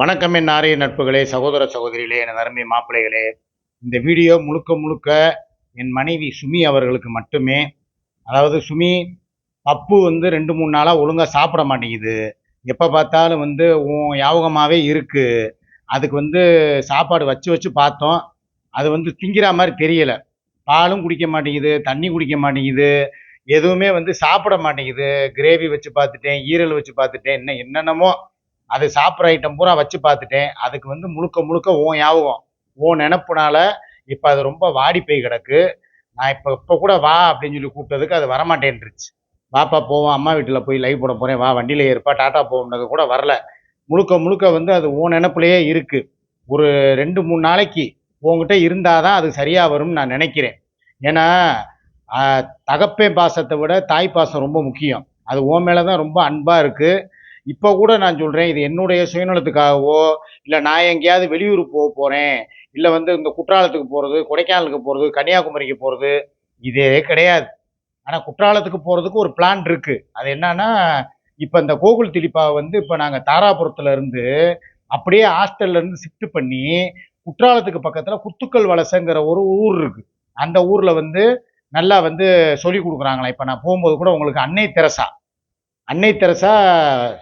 வணக்கம் என் நாரிய நட்புகளே சகோதர சகோதரிகளே என் அருமை மாப்பிள்ளைகளே. இந்த வீடியோ முழுக்க முழுக்க என் மனைவி சுமி அவர்களுக்கு மட்டுமே. அதாவது சுமி பப்பு வந்து ரெண்டு மூணு நாளாக ஒழுங்காக சாப்பிட மாட்டேங்குது. எப்போ பார்த்தாலும் வந்து உன் ஞாபகமாகவே இருக்குது அதுக்கு வந்து சாப்பாடு வச்சு வச்சு பார்த்தோம். அது வந்து திங்கிற மாதிரி தெரியலை. பாலும் குடிக்க மாட்டேங்குது தண்ணி குடிக்க மாட்டேங்குது. எதுவுமே வந்து சாப்பிட மாட்டேங்குது. கிரேவி வச்சு பார்த்துட்டேன் ஈரல் வச்சு பார்த்துட்டேன் இன்னும் என்னென்னமோ அது சாப்பிட்ற ஐட்டம் பூரா வச்சு பார்த்துட்டேன். அதுக்கு வந்து முழுக்க முழுக்க ஓ ஞாபகம். ஓ நினப்புனால இப்போ அது ரொம்ப வாடி போய் கிடக்கு. நான் இப்போ இப்போ கூட வா அப்படின்னு சொல்லி கூப்பிட்டதுக்கு அது வரமாட்டேன்ருச்சு வாப்பா போவோம். அம்மா வீட்டில் போய் லைவ் போட போகிறேன் வா வண்டியில் ஏற்பா டாட்டா போகணுன்றது கூட வரல. முழுக்க முழுக்க வந்து அது ஓ நினப்புலையே இருக்குது ஒரு ரெண்டு மூணு நாளைக்கு உங்ககிட்ட இருந்தால் தான் அது சரியாக வரும்னு நான் நினைக்கிறேன். ஏன்னா தகப்பே பாசத்தை விட தாய் பாசம் ரொம்ப முக்கியம். அது ஓ மேலே தான் ரொம்ப அன்பாக இருக்குது இப்போ கூட நான் சொல்கிறேன் இது என்னுடைய சுயநலத்துக்காகவோ இல்லை நான் எங்கேயாவது வெளியூர் போக போகிறேன் இல்லை வந்து இந்த குற்றாலத்துக்கு போகிறது கொடைக்கானலுக்கு போகிறது கன்னியாகுமரிக்கு போகிறது இதே கிடையாது. ஆனால் குற்றாலத்துக்கு போகிறதுக்கு ஒரு பிளான் இருக்குது அது என்னன்னா இப்போ இந்த கோகுல் திலிப்பா வந்து இப்போ நாங்கள் தாராபுரத்துலேருந்து அப்படியே ஹாஸ்டல்லேருந்து ஷிஃப்ட் பண்ணி குற்றாலத்துக்கு பக்கத்தில் குத்துக்கல் வலசங்கிற ஒரு ஊர் இருக்குது அந்த ஊரில் வந்து நல்லா வந்து சொல்லி கொடுக்குறாங்களா இப்போ நான் போகும்போது கூட உங்களுக்கு அன்னை தெரசா அன்னை தெரசா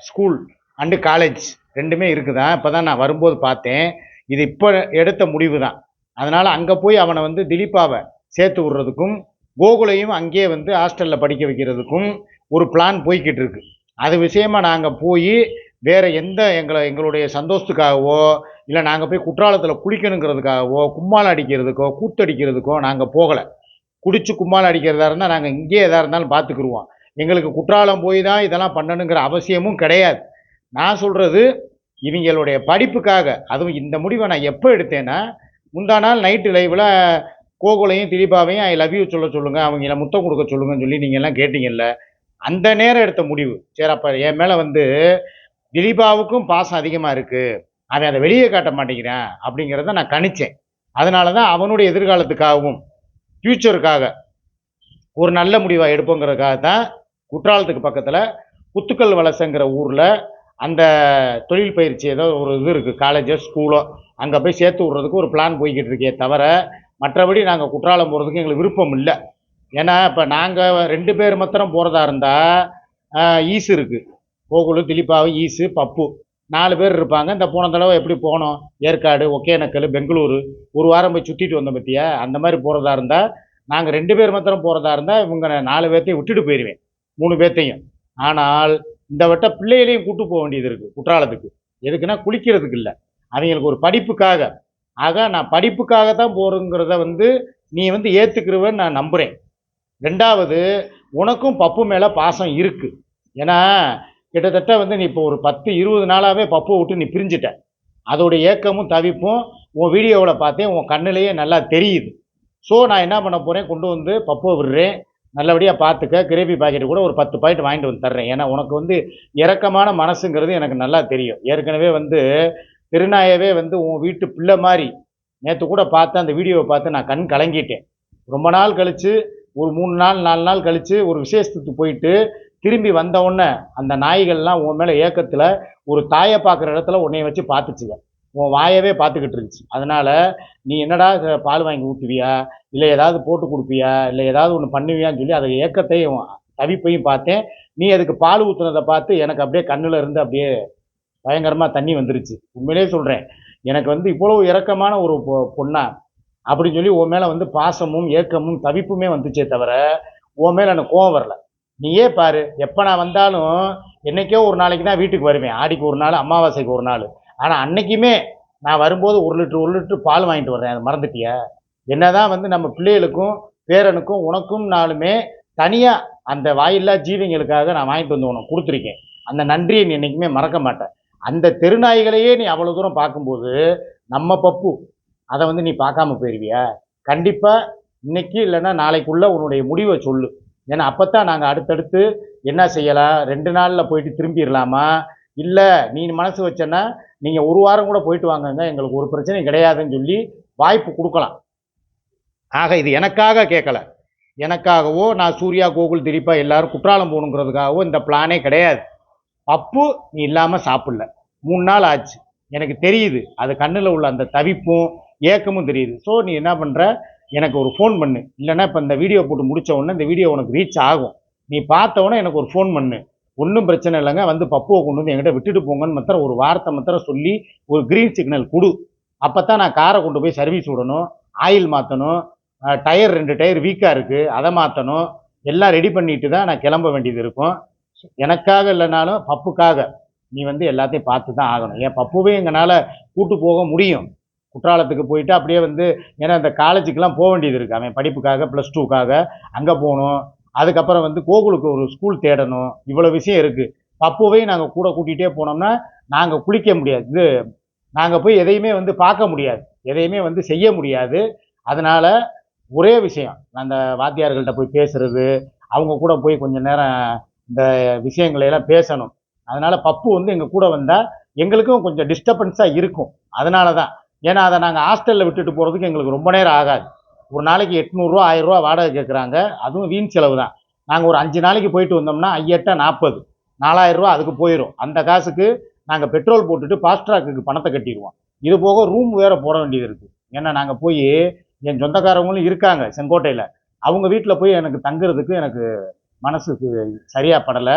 ஸ்கூல் அண்டு காலேஜ் ரெண்டுமே இருக்குதான் இப்போ தான் நான் வரும்போது பார்த்தேன். இது இப்போ எடுத்த முடிவு தான் அதனால் அங்கே போய் அவனை வந்து திலீப்பாவை சேர்த்து விடுறதுக்கும் கோகுலையும் அங்கேயே வந்து ஹாஸ்டலில் படிக்க வைக்கிறதுக்கும் ஒரு பிளான் போய்கிட்டு இருக்கு. அது விஷயமா நாங்கள் போய் வேறு எந்த எங்களை எங்களுடைய சந்தோஷத்துக்காகவோ இல்லை நாங்கள் போய் குற்றாலத்தில் குளிக்கணுங்கிறதுக்காகவோ கும்மால் அடிக்கிறதுக்கோ கூத்தடிக்கிறதுக்கோ நாங்கள் போகலை. குடிச்சு கும்மால் அடிக்கிறதா இருந்தால் நாங்கள் இங்கேயே எதாக இருந்தாலும் பார்த்துக்குருவோம் எங்களுக்கு குற்றாலம் போய் தான் இதெல்லாம் பண்ணணுங்கிற அவசியமும் கிடையாது. நான் சொல்கிறது இவங்களுடைய படிப்புக்காக அதுவும் இந்த முடிவை நான் எப்போ எடுத்தேன்னா முந்தா நாள் நைட்டு லைவில் கோகுலையும் திலீபாவையும் ஐ லவ் யூ சொல்ல சொல்லுங்கள் அவங்கள முத்தம் கொடுக்க சொல்லுங்கன்னு சொல்லி நீங்கள் எல்லாம் கேட்டீங்கல்ல அந்த நேரம் எடுத்த முடிவு. சரி அப்போ என் மேலே வந்து திலீபாவுக்கும் பாசம் அதிகமாக இருக்குது அவன் அதை வெளியே காட்ட மாட்டேங்கிறான் அப்படிங்கிறத நான் கணித்தேன் அதனால தான் அவனுடைய எதிர்காலத்துக்காகவும் ஃப்யூச்சருக்காக ஒரு நல்ல முடிவாக எடுப்போங்கிறதுக்காக தான் குற்றாலத்துக்கு பக்கத்தில் குத்துக்கல் வலசங்கிற ஊரில் அந்த தொழில் பயிற்சி ஏதோ ஒரு இது இருக்குது காலேஜோ ஸ்கூலோ அங்கே போய் சேர்த்து விட்றதுக்கு ஒரு பிளான் போய்கிட்டு இருக்கே தவிர மற்றபடி நாங்கள் குற்றாலம் போகிறதுக்கு எங்களுக்கு விருப்பம் இல்லை. ஏன்னா இப்போ நாங்கள் ரெண்டு பேர் மாத்திரம் போகிறதா இருந்தால் ஈஸு இருக்குது கோகுலு திலீப்பாவு ஈஸு பப்பு. நாலு பேர் இருப்பாங்க. இந்த போன தடவை எப்படி போனோம்? ஏற்காடு ஒகேனக்கல் பெங்களூரு. ஒரு வாரம் போய் சுற்றிட்டு வந்தோம் பற்றியா அந்த மாதிரி போகிறதா இருந்தால் நாங்கள் ரெண்டு பேர் மாத்திரம் போகிறதா இருந்தால் இவங்க நாலு பேர்த்தையும் விட்டுட்டு போயிடுவேன் மூணு பேர்த்தையும். ஆனால் இந்த வட்டம் பிள்ளைகளையும் கூட்டு போக வேண்டியது இருக்குது குற்றாலத்துக்கு. எதுக்குன்னா குளிக்கிறதுக்கு இல்லை. அவங்களுக்கு ஒரு படிப்புக்காக. ஆக நான் படிப்புக்காக தான் போகிறேங்கிறத வந்து நீ வந்து ஏற்றுக்கிறவன்னு நான் நம்புகிறேன் ரெண்டாவது உனக்கும் பப்பு மேலே பாசம் இருக்குது ஏன்னா கிட்டத்தட்ட வந்து நீ இப்போ ஒரு பத்து இருபது நாளாகவே பப்புவை விட்டு நீ பிரிஞ்சிட்ட. அதோட ஏக்கமும் தவிப்பும் உன் வீடியோவில் பார்த்தேன் உன் கண்ணிலேயே நல்லா தெரியுது. ஸோ நான் என்ன பண்ண போகிறேன் கொண்டு வந்து பப்புவை விடுறேன். நல்லபடியாக பார்த்துக்க கிரேவி பாக்கெட் கூட ஒரு பத்து பாக்கெட் வாங்கிட்டு வந்து தர்றேன். ஏன்னா உனக்கு வந்து இறக்கமான மனசுங்கிறது எனக்கு நல்லா தெரியும். ஏற்கனவே வந்து திருநாயவே வந்து உன் வீட்டு பிள்ளை மாதிரி நேற்று கூட பார்த்து அந்த வீடியோவை பார்த்து நான் கண் கலங்கிட்டேன். ரொம்ப நாள் கழித்து ஒரு மூணு நாள் நாலு நாள் கழித்து ஒரு விசேஷத்துக்கு போயிட்டு திரும்பி வந்தவுடனே அந்த நாய்கள்லாம் உன் மேலே ஏக்கத்தில் ஒரு தாயை பார்க்குற இடத்துல உன்னைய வச்சு பார்த்துச்சுங்க. உன் வாயவே பார்த்துக்கிட்டு இருந்துச்சு. அதனால் நீ என்னடா பால் வாங்கி ஊற்றுவியா இல்லை ஏதாவது போட்டு கொடுப்பியா? இல்லை ஏதாவது ஒன்று பண்ணுவியான்னு சொல்லி அதை ஏக்கத்தையும் தவிப்பையும் பார்த்தேன். நீ அதுக்கு பால் ஊற்றுனதை பார்த்து எனக்கு அப்படியே கண்ணில் இருந்து அப்படியே பயங்கரமாக தண்ணி வந்துருச்சு. உண்மையிலே சொல்கிறேன் எனக்கு வந்து இவ்வளவு இறக்கமான ஒரு பொ- பொண்ணா அப்படின்னு சொல்லி உன் மேலே வந்து பாசமும் ஏக்கமும் தவிப்புமே வந்துச்சே தவிர உன் மேலே எனக்கு கோவம் வரல. நீயே பாரு எப்போ நான் வந்தாலும் என்னைக்கோ ஒரு நாளைக்கு தான் வீட்டுக்கு வருவேன். ஆடிக்கு ஒரு நாள் அமாவாசைக்கு ஒரு நாள். ஆனால் அன்னைக்குமே நான் வரும்போது ஒரு லிட்டர் ஒரு லிட்டர் பால் வாங்கிட்டு வர்றேன். அதை மறந்துட்டியா. என்னதான் வந்து நம்ம பிள்ளைகளுக்கும் பேரனுக்கும் உனக்கும் நாளுமே தனியாக அந்த வாயில்லா ஜீவிங்களுக்காக நான் வாங்கிட்டு வந்து உனக்கு கொடுத்துருக்கேன். அந்த நன்றியை நீ என்றைக்குமே மறக்க மாட்டேன். அந்த தெருநாய்களையே நீ அவ்வளோ தூரம் பார்க்கும்போது நம்ம பப்பு அதை வந்து நீ பார்க்காம போயிருவியா? கண்டிப்பாக இன்னைக்கு இல்லைன்னா நாளைக்குள்ளே உன்னுடைய முடிவை சொல்லு. ஏன்னா அப்போ தான் நாங்கள் அடுத்தடுத்து என்ன செய்யலாம்? ரெண்டு நாளில் போயிட்டு திரும்பிடலாமா? இல்லை நீ மனசு வச்சேன்னா நீங்கள் ஒரு வாரம் கூட போயிட்டு வாங்கங்க எங்களுக்கு ஒரு பிரச்சனையும் கிடையாதுன்னு சொல்லி வாய்ப்பு கொடுக்கலாம். ஆக இது எனக்காக கேட்கல. எனக்காகவோ நான் சூர்யா கோகுல் திலீப்பா எல்லாரும் குற்றாலம் போகணுங்கிறதுக்காகவோ இந்த பிளானே கிடையாது. பப்பு நீ இல்லாமல் சாப்பிடல. மூணு நாள் ஆச்சு. எனக்கு தெரியுது. அது கண்ணில் உள்ள அந்த தவிப்பும் ஏக்கமும் தெரியுது. ஸோ நீ என்ன பண்ணுற எனக்கு ஒரு ஃபோன் பண்ணு. இல்லைன்னா இப்போ இந்த வீடியோ போட்டு முடித்த உடனே இந்த வீடியோ உனக்கு ரீச் ஆகும். நீ பார்த்த உடனே எனக்கு ஒரு ஃபோன் பண்ணு. ஒன்றும் பிரச்சனை இல்லைங்க. வந்து பப்புவை கொண்டு வந்து என்கிட்ட விட்டுட்டு போங்கன்னு மாத்திரம் ஒரு வார்த்தை மாத்திரம் சொல்லி ஒரு க்ரீன் சிக்னல் கொடு. அப்போ தான் நான் காரை கொண்டு போய் சர்வீஸ் விடணும். ஆயில் மாற்றணும் டயர் ரெண்டு டயர் வீக்காக இருக்குது அதை மாற்றணும் எல்லாம் ரெடி பண்ணிட்டு தான் நான் கிளம்ப வேண்டியது இருக்கும். எனக்காக இல்லைனாலும் பப்புக்காக நீ வந்து எல்லாத்தையும் பார்த்து தான் ஆகணும். ஏன் பப்புவே எங்களால் கூட்டு போக முடியும். குற்றாலத்துக்கு போயிட்டு அப்படியே வந்து ஏன்னா இந்த காலேஜுக்கெல்லாம் போக வேண்டியது இருக்குது அவன் படிப்புக்காக ப்ளஸ் டூக்காக அங்கே போகணும். அதுக்கப்புறம் வந்து கோகுலுக்கு ஒரு ஸ்கூல் தேடணும். இவ்வளோ விஷயம் இருக்குது பப்புவையும் நாங்கள் கூட கூட்டிகிட்டே போனோம்னா நாங்கள் குளிக்க முடியாது. இது நாங்கள் போய் எதையுமே வந்து பார்க்க முடியாது. எதையுமே வந்து செய்ய முடியாது. அதனால் ஒரே விஷயம். அந்த வாத்தியார்கள்ட்ட போய் பேசுறது அவங்க கூட போய் கொஞ்ச நேரம் இந்த விஷயங்களையெல்லாம் பேசணும். அதனால் பப்பு வந்து எங்கள் கூட வந்தால் எங்களுக்கும் கொஞ்சம் டிஸ்டர்பன்ஸாக இருக்கும். அதனால தான் ஏன்னா அதை நாங்கள் ஹாஸ்டலில் விட்டுட்டு போகிறதுக்கு எங்களுக்கு ரொம்ப நேரம் ஆகாது. ஒரு நாளைக்கு எட்நூறுரூவா ஆயிரரூவா வாடகை கேட்குறாங்க அதுவும் வீண் செலவு தான் நாங்கள் ஒரு அஞ்சு நாளைக்கு போயிட்டு வந்தோம்னா ஐயட்ட நாற்பது நாலாயிரரூவா அதுக்கு போயிடும் அந்த காசுக்கு நாங்கள் பெட்ரோல் போட்டுட்டு ஃபாஸ்ட்ராக்குக்கு பணத்தை கட்டிடுவோம். இது போக ரூம் வேறு போட வேண்டியது இருக்குது ஏன்னா நாங்கள் போய் என் சொந்தக்காரவங்களும் இருக்காங்க செங்கோட்டையில். அவங்க வீட்டில் போய் எனக்கு தங்குறதுக்கு எனக்கு மனசுக்கு சரியாக படலை.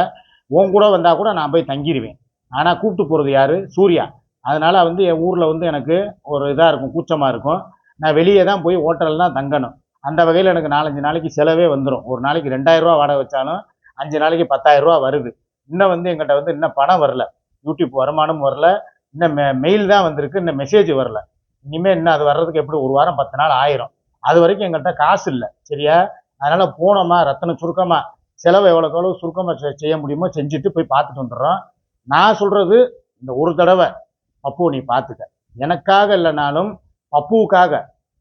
உன் கூட வந்தால் கூட நான் போய் தங்கிடுவேன் ஆனால் கூப்பிட்டு போகிறது யார்? சூர்யா. அதனால் வந்து என் ஊரில் வந்து எனக்கு ஒரு இதாக இருக்கும் கூச்சமாக இருக்கும். நான் வெளியே தான் போய் ஹோட்டலில் தான் தங்கணும். அந்த வகையில் எனக்கு நாலஞ்சு நாளைக்கு செலவே வந்துடும் ஒரு நாளைக்கு ரெண்டாயிரரூவா வாடகை வச்சாலும் அஞ்சு நாளைக்கு பத்தாயிரரூவா வருது. இன்னும் வந்து எங்கிட்ட வந்து இன்னும் பணம் வரல. யூடியூப் வருமானம் வரல. இன்னும் மெ மெயில் தான் வந்திருக்கு. இன்னும் மெசேஜ் வரல. இனிமேல் இன்னும் அது வர்றதுக்கு எப்படி ஒரு வாரம் பத்து நாள் ஆயிரும். அது வரைக்கும் எங்கள்கிட்ட காசு இல்லை. சரியா? அதனால் போனோமா? ரத்தன சுருக்கமாக செலவு எவ்வளோக்கு எவ்வளோ சுருக்கமாக செய்ய முடியுமோ செஞ்சுட்டு போய் பார்த்துட்டு வந்துடுறோம். நான் சொல்கிறது இந்த ஒரு தடவை. அப்போது நீ பார்த்துக்க. எனக்காக இல்லைனாலும் பப்புவுக்காக.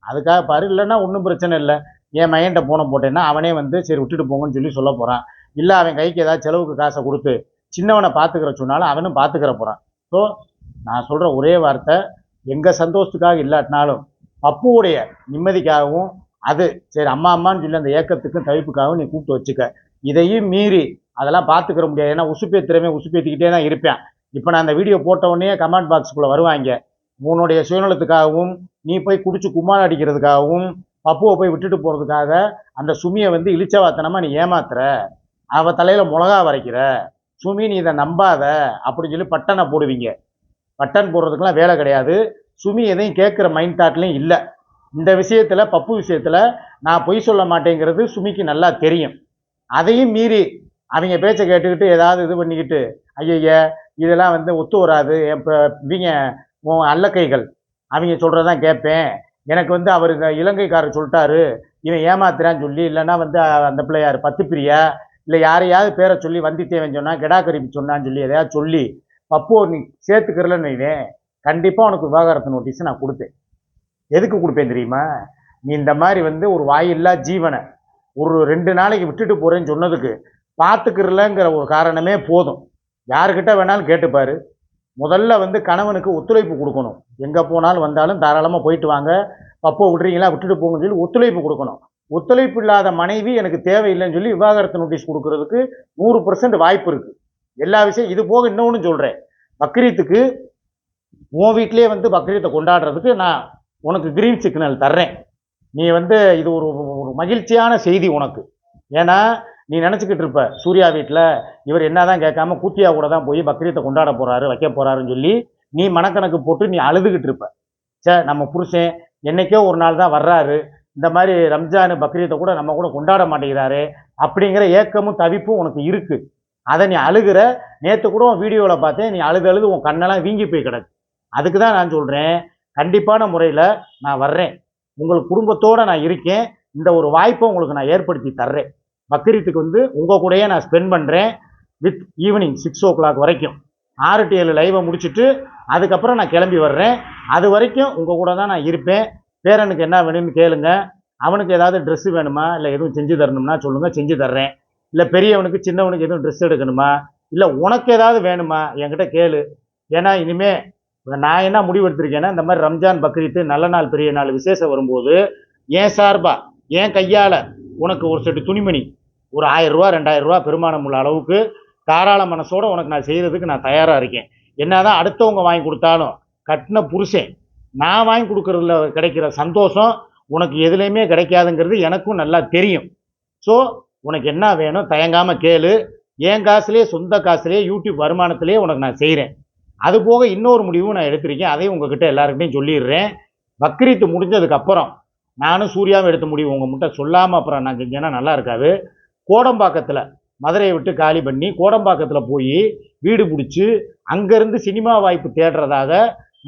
அதுக்காக பாரு இல்லைன்னா ஒன்றும் பிரச்சனை இல்லை. என் மையன்ட்ட போன போட்டேன்னா அவனே வந்து சரி விட்டுட்டு போங்கன்னு சொல்லி சொல்ல போகிறான் இல்லை அவன் கைக்கு ஏதாவது செலவுக்கு காசை கொடுத்து சின்னவனை பார்த்துக்கிற சொன்னாலும் அவனும் பார்த்துக்கிற போகிறான் ஸோ நான் சொல்கிற ஒரே வார்த்தை எங்கள் சந்தோஷத்துக்காக இல்லாட்டினாலும் பப்புவுடைய நிம்மதிக்காகவும் அது சரி அம்மா அம்மான்னு சொல்லி அந்த ஏக்கத்துக்கும் தவிப்புக்காகவும் நீ கூப்பிட்டு வச்சுக்க. இதையும் மீறி அதெல்லாம் பார்த்துக்கிற முடியாது. ஏன்னா உசுப்பேத்துறமே உசுப்பேத்திக்கிட்டே தான் இருப்பேன். இப்போ நான் அந்த வீடியோ போட்ட உடனே கமெண்ட் பாக்ஸுக்குள்ளே வருவாங்க. உன்னுடைய சுயநலத்துக்காகவும் நீ போய் குடிச்சு கும்மாள் அடிக்கிறதுக்காகவும் பப்புவை போய் விட்டுட்டு போகிறதுக்காக அந்த சுமியை வந்து இழிச்சவாத்தனமாக நீ ஏமாத்துற. அவள் தலையில் மிளகா வரைக்கிற. சுமி நீ இதை நம்பாத அப்படின்னு சொல்லி பட்டனை போடுவீங்க. பட்டன் போடுறதுக்கெலாம் வேலை கிடையாது. சுமி எதையும் கேட்குற மைண்ட் தாட்லையும் இல்லை. இந்த விஷயத்தில் பப்பு விஷயத்தில் நான் பொய் சொல்ல மாட்டேங்கிறது சுமிக்கு நல்லா தெரியும். அதையும் மீறி அவங்க பேச்சை கேட்டுக்கிட்டு ஏதாவது இது பண்ணிக்கிட்டு ஐயய்ய இதெல்லாம் வந்து ஒத்து வராது. இப்போ இவங்க அல்லக்கைகள். அவங்க சொல்கிறதான் கேட்பேன் எனக்கு வந்து அவர் இலங்கைக்காரர் சொல்லிட்டாரு. இவன் ஏமாத்துறான்னு சொல்லி இல்லைன்னா வந்து அந்த பிள்ளையார் பத்து பிரியா இல்லை யாரையாவது பேரை சொல்லி வந்தித்தேவன் சொன்னால் கெடாக்கரிப்பு சொன்னான்னு சொல்லி எதையாவது சொல்லி பப்போ நீ சேர்த்துக்கிறலன்னு வைவேன். கண்டிப்பாக உனக்கு விவாகரத்து நோட்டீஸ் நான் கொடுத்தேன் எதுக்கு கொடுப்பேன் தெரியுமா? நீ இந்த மாதிரி வந்து ஒரு வாயில்லா ஜீவனை ஒரு ரெண்டு நாளைக்கு விட்டுட்டு போகிறேன்னு சொன்னதுக்கு பார்த்துக்கிறலங்கிற ஒரு காரணமே போதும். யாருக்கிட்ட வேணாலும் கேட்டுப்பாரு. முதல்ல வந்து கணவனுக்கு ஒத்துழைப்பு கொடுக்கணும். எங்கே போனாலும் வந்தாலும் தாராளமாக போயிட்டு வாங்க. அப்போ விட்றீங்களா? விட்டுட்டு போங்கன்னு சொல்லி ஒத்துழைப்பு கொடுக்கணும். ஒத்துழைப்பு இல்லாத மனைவி எனக்கு தேவையில்லைன்னு சொல்லி விவாகரத்து நோட்டீஸ் கொடுக்கறதுக்கு நூறு பர்சன்ட் வாய்ப்பு இருக்குது எல்லா விஷயம் இது போக இன்னொன்று சொல்கிறேன் பக்ரீத்துக்கு உன் வீட்டிலே வந்து பக்ரீத்தை கொண்டாடுறதுக்கு நான் உனக்கு கிரீன் சிக்னல் தர்றேன். நீ வந்து இது ஒரு ஒரு மகிழ்ச்சியான செய்தி உனக்கு. ஏன்னா நீ நினச்சிக்கிட்டு இருப்ப சூர்யா வீட்டில் இவர் என்னதான் கேட்காம கூத்தியா கூட தான் போய் பக்ரீத்தை கொண்டாட போறாரு வைக்க போறாருன்னு சொல்லி நீ மனக்கணக்கு போட்டு நீ அழுதுகிட்டு இருப்ப. சே நம்ம புருஷன் என்னைக்கோ ஒரு நாள் தான் வர்றாரு இந்த மாதிரி ரம்ஜான் பக்ரீத்தை கூட நம்ம கூட கொண்டாட மாட்டேங்கிறாரு அப்படிங்கிற ஏக்கமும் தவிப்பும் உனக்கு இருக்கு. அதை நீ அழுகிற நேற்று கூட உன் வீடியோவில் பார்த்தேன் நீ அழுது அழுது உன் கண்ணெல்லாம் வீங்கி போய் கிடக்கு. அதுக்கு தான் நான் சொல்கிறேன் கண்டிப்பான முறையில் நான் வர்றேன். உங்கள் குடும்பத்தோடு நான் இருக்கேன் இந்த ஒரு வாய்ப்பை உங்களுக்கு நான் ஏற்படுத்தி தர்றேன். பக்ரீத்துக்கு வந்து உங்கள் கூடயே நான் ஸ்பெண்ட் பண்ணுறேன் with evening six o'clock வரைக்கும். ஆறு டு ஏழு லைவை முடிச்சுட்டு அதுக்கப்புறம் நான் கிளம்பி வர்றேன். அது வரைக்கும் உங்கள் கூட தான் நான் இருப்பேன். பேரனுக்கு என்ன வேணும்னு கேளுங்க. அவனுக்கு ஏதாவது ட்ரெஸ்ஸு வேணுமா? இல்லை எதுவும் செஞ்சு தரணும்னா சொல்லுங்கள் செஞ்சு தர்றேன். இல்லை பெரியவனுக்கு சின்னவனுக்கு எதுவும் ட்ரெஸ் எடுக்கணுமா? இல்லை உனக்கு ஏதாவது வேணுமா? என்கிட்ட கேளு. ஏன்னா இனிமேல் நான் என்ன முடிவு எடுத்திருக்கேன்னா இந்த மாதிரி ரம்ஜான் பக்ரீத்து நல்ல நாள் பெரிய நாள் விசேஷம் வரும்போது ஏன் சார்பா ஏன் கையால் உனக்கு ஒரு செட்டு துணிமணி ஒரு ஆயிரம் ரூபா ரெண்டாயிரம் ரூபா பெருமானம் உள்ள அளவுக்கு தாராள மனசோட உனக்கு நான் செய்கிறதுக்கு நான் தயாராக இருக்கேன். என்னதான் அடுத்தவங்க வாங்கி கொடுத்தாலும் கட்டின புருஷன் நான் வாங்கி கொடுக்குறதுல கிடைக்கிற சந்தோஷம் உனக்கு எதுலேயுமே கிடைக்காதுங்கிறது எனக்கும் நல்லா தெரியும். ஸோ உனக்கு என்ன வேணும் தயங்காமல் கேளு. என் காசுலேயே சொந்த காசுலேயே யூடியூப் வருமானத்திலே உனக்கு நான் செய்கிறேன் அது போக இன்னொரு முடிவும் நான் எடுத்திருக்கேன். அதையும் உங்ககிட்ட எல்லாருக்கிட்டையும் சொல்லிடுறேன். பக்ரீத்து முடிஞ்சதுக்கப்புறம் நானும் சூர்யாவும் எடுத்த முடிவு. உங்கள் முட்டை சொல்லாமல் அப்புறம் நான் செஞ்சேன்னா நல்லா இருக்காது. கோடம்பாக்கத்தில் மதுரையை விட்டு காலி பண்ணி கோடம்பாக்கத்தில் போய் வீடு பிடிச்சி அங்கேருந்து சினிமா வாய்ப்பு தேடுறதாக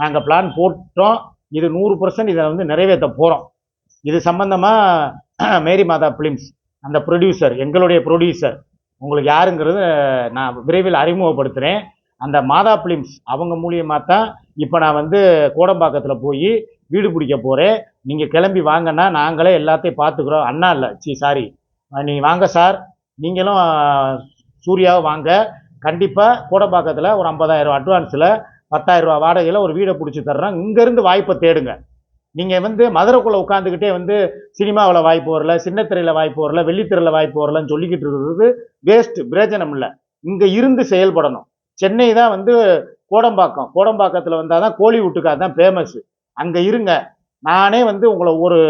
நாங்கள் பிளான் போட்டோம். இது நூறு பர்சன்ட் இதை வந்து நிறைவேற்ற போகிறோம் இது சம்மந்தமாக மேரி மாதா ஃபிலிம்ஸ் அந்த ப்ரொடியூசர் எங்களுடைய ப்ரொடியூசர் உங்களுக்கு யாருங்கிறது நான் விரைவில் அறிமுகப்படுத்துகிறேன் அந்த மாதா ஃபிலிம்ஸ் அவங்க மூலியமாக தான் இப்போ நான் வந்து கோடம்பாக்கத்தில் போய் வீடு பிடிக்க போகிறேன் நீங்கள் கிளம்பி வாங்கன்னா நாங்களே எல்லாத்தையும் பார்த்துக்குறோம். அண்ணா இல்லை. சி சாரி நீங்கள் வாங்க சார் நீங்களும் சூர்யாவை வாங்க. கண்டிப்பாக கோடம்பாக்கத்தில் ஒரு ஐம்பதாயிரம் அட்வான்ஸில் பத்தாயிரரூபா வாடகையில் ஒரு வீடை பிடிச்சி தர்றோம். இங்கேருந்து வாய்ப்பை தேடுங்க. நீங்கள் வந்து மதுரைக்குள்ளே உட்காந்துக்கிட்டே வந்து சினிமாவில் வாய்ப்பு வரல சின்னத்திரையில் வாய்ப்பு வரல வெள்ளித்திரையில் வாய்ப்பு வரலன்னு சொல்லிக்கிட்டு இருக்கிறது வேஸ்ட் பிரயோஜனம் இல்லை. இங்கே இருந்து செயல்படணும். சென்னை தான் வந்து கோடம்பாக்கம். கோடம்பாக்கத்தில் வந்தால் தான் கோலிவுட்டுக்காக தான் ஃபேமஸ் அங்கே இருங்க. நானே வந்து உங்களை ஒவ்வொரு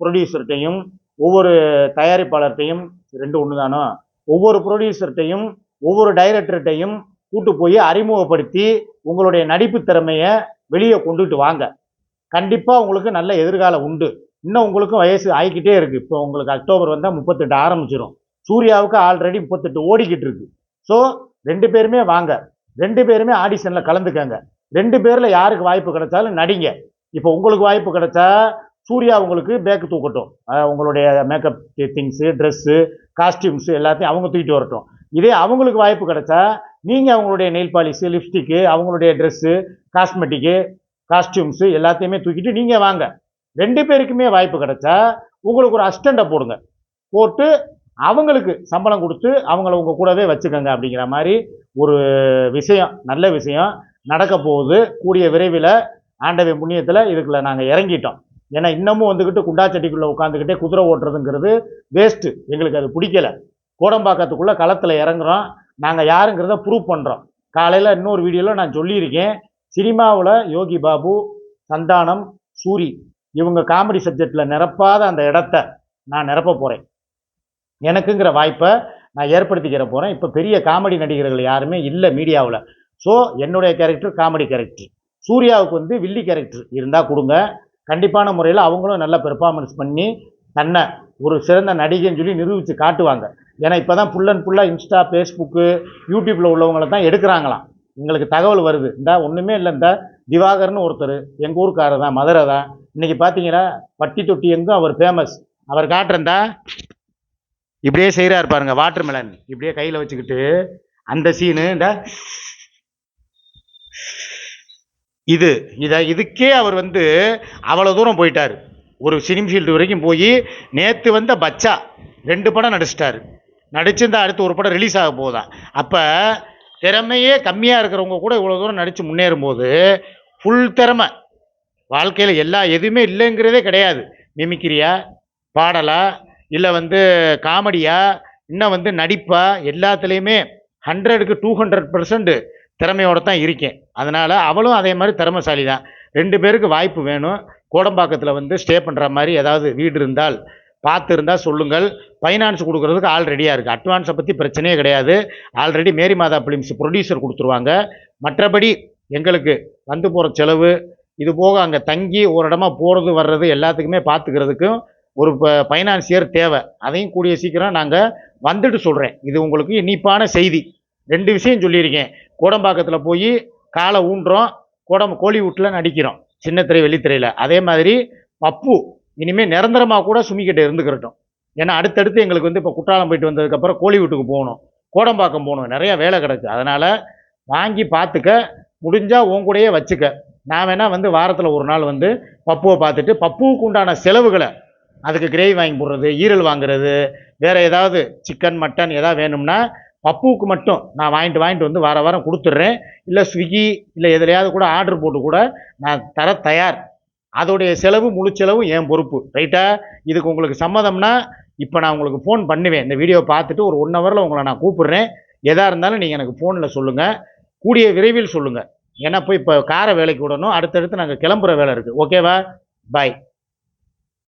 ப்ரொடியூசர்கிட்டையும் ஒவ்வொரு தயாரிப்பாளர்கிட்டையும் ரெண்டு ஒன்று தானோ ஒவ்வொரு ப்ரொடியூசர்கிட்டையும் ஒவ்வொரு டைரக்டர்கிட்டையும் கூட்டு போய் அறிமுகப்படுத்தி உங்களுடைய நடிப்பு திறமையை வெளியே கொண்டுட்டு வாங்க. கண்டிப்பாக உங்களுக்கு நல்ல எதிர்காலம் உண்டு. இன்னும் உங்களுக்கும் வயசு ஆகிக்கிட்டே இருக்குது இப்போ உங்களுக்கு அக்டோபர் வந்தால் முப்பத்தெட்டு ஆரம்பிச்சிடும் சூர்யாவுக்கு ஆல்ரெடி முப்பத்தெட்டு ஓடிக்கிட்டு இருக்கு. ஸோ ரெண்டு பேருமே வாங்க. ரெண்டு பேருமே ஆடிஷனில் கலந்துக்கங்க. ரெண்டு பேரில் யாருக்கு வாய்ப்பு கிடைச்சாலும் நடிங்க. இப்போ உங்களுக்கு வாய்ப்பு கிடைச்சா சூர்யா உங்களுக்கு பேக்கு தூக்கட்டும். உங்களுடைய மேக்கப் திங்ஸு ட்ரெஸ்ஸு காஸ்டியூம்ஸு எல்லாத்தையும் அவங்க தூக்கிட்டு வரட்டும். இதே அவங்களுக்கு வாய்ப்பு கிடைச்சா நீங்கள் அவங்களுடைய நெயில் பாலிஷு லிப்ஸ்டிக்கு அவங்களுடைய ட்ரெஸ்ஸு காஸ்மெட்டிக்கு காஸ்டியூம்ஸு எல்லாத்தையுமே தூக்கிட்டு நீங்கள் வாங்க. ரெண்டு பேருக்குமே வாய்ப்பு கிடைச்சா உங்களுக்கு ஒரு அஸ்டண்டை போடுங்க. போட்டு அவங்களுக்கு சம்பளம் கொடுத்து அவங்கள உங்கள் கூடவே வச்சுக்கோங்க அப்படிங்கிற மாதிரி ஒரு விஷயம் நல்ல விஷயம். நடக்க போகுது கூடிய விரைவில் ஆண்டவை புண்ணியத்தில் இதுக்குள்ள நாங்கள் இறங்கிட்டோம். ஏன்னா இன்னமும் வந்துக்கிட்டு குண்டாச்சட்டிக்குள்ளே உட்காந்துக்கிட்டே குதிரை ஓட்டுறதுங்கிறது வேஸ்ட்டு எங்களுக்கு அது பிடிக்கல. கோடம்பாக்கத்துக்குள்ளே களத்தில் இறங்குறோம். நாங்கள் யாருங்கிறத ப்ரூவ் பண்ணுறோம் காலையில் இன்னொரு வீடியோவில் நான் சொல்லியிருக்கேன். சினிமாவில் யோகி பாபு சந்தானம் சூரி இவங்க காமெடி சப்ஜெக்டில் நிரப்பாத அந்த இடத்த நான் நிரப்ப போகிறேன் எனக்குங்கிற வாய்ப்பை நான் ஏற்படுத்திக்கிற போகிறேன் இப்போ பெரிய காமெடி நடிகர்கள் யாருமே இல்லை மீடியாவில். ஸோ என்னுடைய கேரக்டர் காமெடி கேரக்டர் சூர்யாவுக்கு வந்து வில்லி கேரக்டர் இருந்தால் கொடுங்க. கண்டிப்பான முறையில் அவங்களும் நல்ல பெர்ஃபார்மன்ஸ் பண்ணி தன்னை ஒரு சிறந்த நடிகைன்னு சொல்லி நிரூபித்து காட்டுவாங்க. ஏன்னா இப்போ தான் ஃபுல் அண்ட் ஃபுல்லாக இன்ஸ்டா ஃபேஸ்புக்கு யூடியூப்பில் உள்ளவங்களை தான் எடுக்கிறாங்களாம். எங்களுக்கு தகவல் வருது. இந்த ஒன்றுமே இல்லை. இந்த திவாகர்னு ஒருத்தர் எங்கள் ஊருக்காரர் தான் மதுரை தான். இன்றைக்கி பார்த்தீங்கன்னா பட்டி தொட்டி எங்கும் அவர் ஃபேமஸ் அவர் காட்டுறந்தா இப்படியே செய்கிறார் பாருங்க வாட்டர் மெலன் இப்படியே கையில் வச்சுக்கிட்டு அந்த சீனு இந்த இது இதை இதுக்கே அவர் வந்து அவ்வளோ தூரம் போயிட்டார். ஒரு சினிம் ஃபீல்டு வரைக்கும் போய் நேற்று வந்த பச்சா ரெண்டு படம் நடிச்சிட்டார். நடிச்சிருந்தா அடுத்து ஒரு படம் ரிலீஸ் ஆக போதான் அப்போ திறமையே கம்மியாக இருக்கிறவங்க கூட இவ்வளோ தூரம் நடித்து முன்னேறும்போது ஃபுல் திறமை. வாழ்க்கையில் எல்லா எதுவுமே இல்லைங்கிறதே கிடையாது. மிமிக்கிரியா பாடலா இல்லை வந்து காமெடியா இன்னும் வந்து நடிப்பா எல்லாத்துலேயுமே ஹண்ட்ரடுக்கு டூ ஹண்ட்ரட் பர்சன்ட்டு திறமையோட தான் இருக்கேன். அதனால் அவளும் அதே மாதிரி திறமைசாலி தான் ரெண்டு பேருக்கு வாய்ப்பு வேணும். கோடம்பாக்கத்தில் வந்து ஸ்டே பண்ணுற மாதிரி ஏதாவது வீடு இருந்தால் பார்த்து இருந்தால் சொல்லுங்கள். ஃபைனான்ஸ் கொடுக்குறதுக்கு ஆள் ரெடியாக இருக்குது அட்வான்ஸை பற்றி பிரச்சனையே கிடையாது. ஆல்ரெடி மேரி மாதா ஃபிலிம்ஸ் ப்ரொடியூசர் கொடுத்துருவாங்க. மற்றபடி எங்களுக்கு வந்து போகிற செலவு இது போக அங்கே தங்கி ஒரு இடமா போகிறது வர்றது எல்லாத்துக்குமே பார்த்துக்கிறதுக்கும் ஒரு ஃபைனான்சியர் தேவை. அதையும் கூடிய சீக்கிரம் நாங்கள் வந்துட்டு சொல்கிறேன் இது உங்களுக்கு இனிப்பான செய்தி. ரெண்டு விஷயம் சொல்லியிருக்கேன். கோடம்பாக்கத்தில் போய் காலை ஊன்றோம் கோடம் கோலிவுட்டில் நடிக்கிறோம் சின்னத்திரை வெள்ளித்திரையில் அதே மாதிரி பப்பு இனிமேல் நிரந்தரமாக கூட சுமிக்கிட்ட இருந்துக்கிறட்டும். ஏன்னா அடுத்தடுத்து எங்களுக்கு வந்து இப்போ குற்றாலம் போயிட்டு வந்ததுக்கப்புறம் கோலிவுட்டுக்கு போகணும் கோடம்பாக்கம் போகணும் நிறையா வேலை கிடக்கு. அதனால் வாங்கி பார்த்துக்க முடிஞ்சால் உன் கூடயே வச்சுக்க. நான் வேணால் வந்து வாரத்தில் ஒரு நாள் வந்து பப்புவை பார்த்துட்டு பப்புவுக்கு உண்டான செலவுகளை அதுக்கு கிரேவி வாங்கி போடுறது ஈரல் வாங்குறது வேறு ஏதாவது சிக்கன் மட்டன் எதாவது வேணும்னா பப்புவுக்கு மட்டும் நான் வாங்கிட்டு வாங்கிட்டு வந்து வார வாரம் கொடுத்துட்றேன். இல்லை ஸ்விக்கி இல்லை எதுலையாவது கூட ஆர்டர் போட்டு கூட நான் தர தயார். அதோடைய செலவு முழு செலவும் என் பொறுப்பு. ரைட்டா இதுக்கு உங்களுக்கு சம்மதம்னா இப்போ நான் உங்களுக்கு ஃபோன் பண்ணுவேன். இந்த வீடியோ பார்த்துட்டு ஒரு ஒன் ஹவரில் உங்களை நான் கூப்பிடுறேன். எதாக இருந்தாலும் நீங்கள் எனக்கு ஃபோனில் சொல்லுங்கள் கூடிய விரைவில் சொல்லுங்கள் ஏன்னா போய் இப்போ காரை வேலைக்கு விடணும். அடுத்தடுத்து நாங்கள் கிளம்புற வேலை இருக்குது ஓகேவா பாய்